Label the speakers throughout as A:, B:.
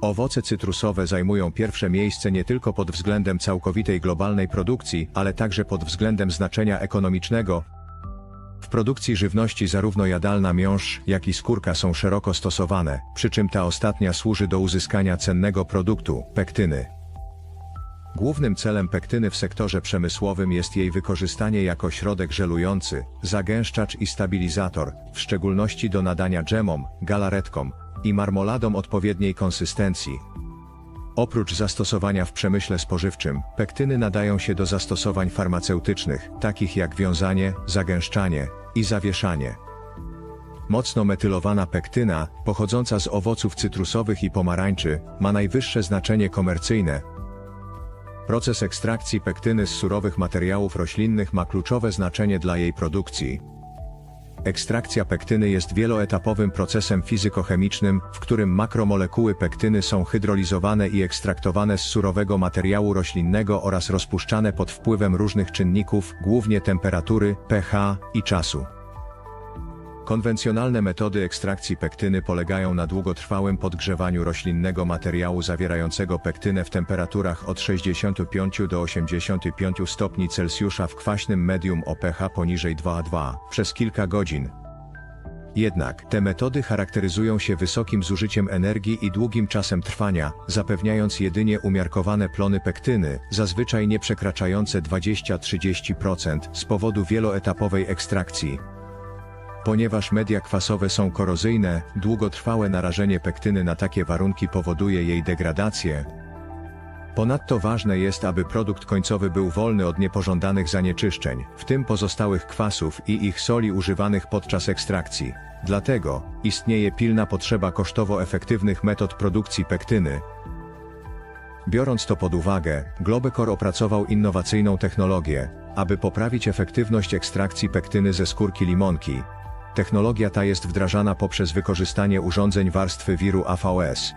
A: Owoce cytrusowe zajmują pierwsze miejsce nie tylko pod względem całkowitej globalnej produkcji, ale także pod względem znaczenia ekonomicznego. W produkcji żywności zarówno jadalna miąższ, jak i skórka są szeroko stosowane, przy czym ta ostatnia służy do uzyskania cennego produktu pektyny. Głównym celem pektyny w sektorze przemysłowym jest jej wykorzystanie jako środek żelujący, zagęszczacz i stabilizator, w szczególności do nadania dżemom, galaretkom i marmoladom odpowiedniej konsystencji. Oprócz zastosowania w przemyśle spożywczym, pektyny nadają się do zastosowań farmaceutycznych, takich jak wiązanie, zagęszczanie i zawieszanie. Mocno metylowana pektyna, pochodząca z owoców cytrusowych i pomarańczy, ma najwyższe znaczenie komercyjne, Proces ekstrakcji pektyny z surowych materiałów roślinnych ma kluczowe znaczenie dla jej produkcji. Ekstrakcja pektyny jest wieloetapowym procesem fizykochemicznym, w którym makromolekuły pektyny są hydrolizowane i ekstraktowane z surowego materiału roślinnego oraz rozpuszczane pod wpływem różnych czynników, głównie temperatury, pH i czasu. Konwencjonalne metody ekstrakcji pektyny polegają na długotrwałym podgrzewaniu roślinnego materiału zawierającego pektynę w temperaturach od 65 do 85 stopni Celsjusza w kwaśnym medium o pH poniżej 2,2 przez kilka godzin. Jednak te metody charakteryzują się wysokim zużyciem energii i długim czasem trwania, zapewniając jedynie umiarkowane plony pektyny, zazwyczaj nie przekraczające 20-30% z powodu wieloetapowej ekstrakcji. Ponieważ media kwasowe są korozyjne, długotrwałe narażenie pektyny na takie warunki powoduje jej degradację. Ponadto ważne jest, aby produkt końcowy był wolny od niepożądanych zanieczyszczeń, w tym pozostałych kwasów i ich soli używanych podczas ekstrakcji. Dlatego istnieje pilna potrzeba kosztowo efektywnych metod produkcji pektyny. Biorąc to pod uwagę, Globecor opracował innowacyjną technologię, aby poprawić efektywność ekstrakcji pektyny ze skórki limonki, Technologia ta jest wdrażana poprzez wykorzystanie urządzeń warstwy wiru AVS.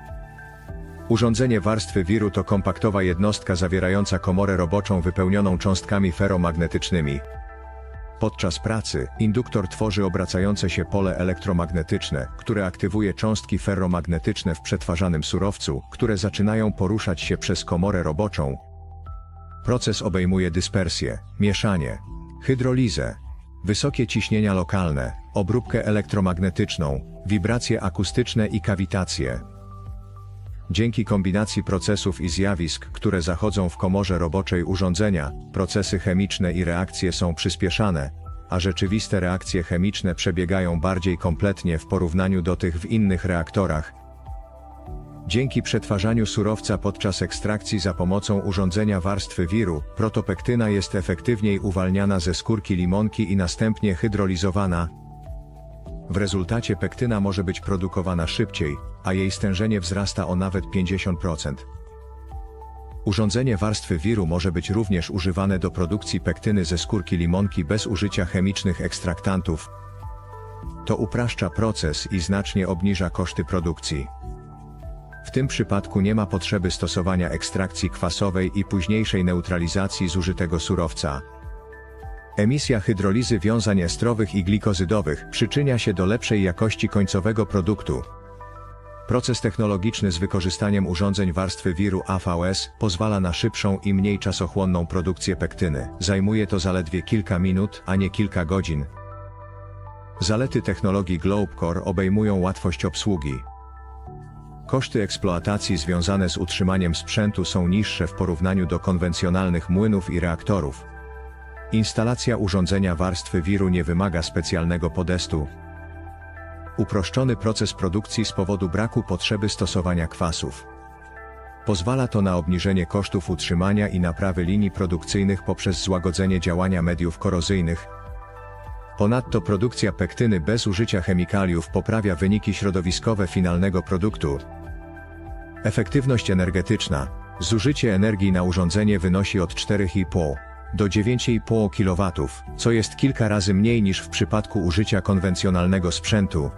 A: Urządzenie warstwy wiru to kompaktowa jednostka zawierająca komorę roboczą wypełnioną cząstkami feromagnetycznymi. Podczas pracy, induktor tworzy obracające się pole elektromagnetyczne, które aktywuje cząstki ferromagnetyczne w przetwarzanym surowcu, które zaczynają poruszać się przez komorę roboczą. Proces obejmuje dyspersję, mieszanie, hydrolizę, wysokie ciśnienia lokalne, obróbkę elektromagnetyczną, wibracje akustyczne i kawitacje. Dzięki kombinacji procesów i zjawisk, które zachodzą w komorze roboczej urządzenia, procesy chemiczne i reakcje są przyspieszane, a rzeczywiste reakcje chemiczne przebiegają bardziej kompletnie w porównaniu do tych w innych reaktorach. Dzięki przetwarzaniu surowca podczas ekstrakcji za pomocą urządzenia warstwy wiru, protopektyna jest efektywniej uwalniana ze skórki limonki i następnie hydrolizowana, w rezultacie pektyna może być produkowana szybciej, a jej stężenie wzrasta o nawet 50%. Urządzenie warstwy wiru może być również używane do produkcji pektyny ze skórki limonki bez użycia chemicznych ekstraktantów. To upraszcza proces i znacznie obniża koszty produkcji. W tym przypadku nie ma potrzeby stosowania ekstrakcji kwasowej i późniejszej neutralizacji zużytego surowca. Emisja hydrolizy wiązań estrowych i glikozydowych przyczynia się do lepszej jakości końcowego produktu. Proces technologiczny z wykorzystaniem urządzeń warstwy wiru AVS pozwala na szybszą i mniej czasochłonną produkcję pektyny. Zajmuje to zaledwie kilka minut, a nie kilka godzin. Zalety technologii Globecore obejmują łatwość obsługi. Koszty eksploatacji związane z utrzymaniem sprzętu są niższe w porównaniu do konwencjonalnych młynów i reaktorów. Instalacja urządzenia warstwy wiru nie wymaga specjalnego podestu. Uproszczony proces produkcji z powodu braku potrzeby stosowania kwasów. Pozwala to na obniżenie kosztów utrzymania i naprawy linii produkcyjnych poprzez złagodzenie działania mediów korozyjnych. Ponadto produkcja pektyny bez użycia chemikaliów poprawia wyniki środowiskowe finalnego produktu. Efektywność energetyczna. Zużycie energii na urządzenie wynosi od 4,5 do 9,5 kW, co jest kilka razy mniej niż w przypadku użycia konwencjonalnego sprzętu.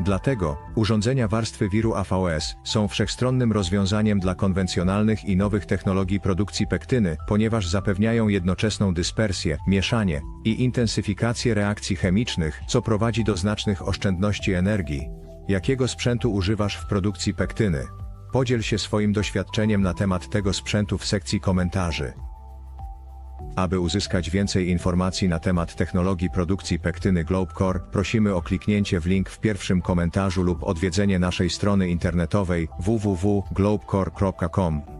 A: Dlatego urządzenia warstwy wiru AVS są wszechstronnym rozwiązaniem dla konwencjonalnych i nowych technologii produkcji pektyny, ponieważ zapewniają jednoczesną dyspersję, mieszanie i intensyfikację reakcji chemicznych, co prowadzi do znacznych oszczędności energii. Jakiego sprzętu używasz w produkcji pektyny? Podziel się swoim doświadczeniem na temat tego sprzętu w sekcji komentarzy. Aby uzyskać więcej informacji na temat technologii produkcji pektyny Globecore, prosimy o kliknięcie w link w pierwszym komentarzu lub odwiedzenie naszej strony internetowej www.globecore.com.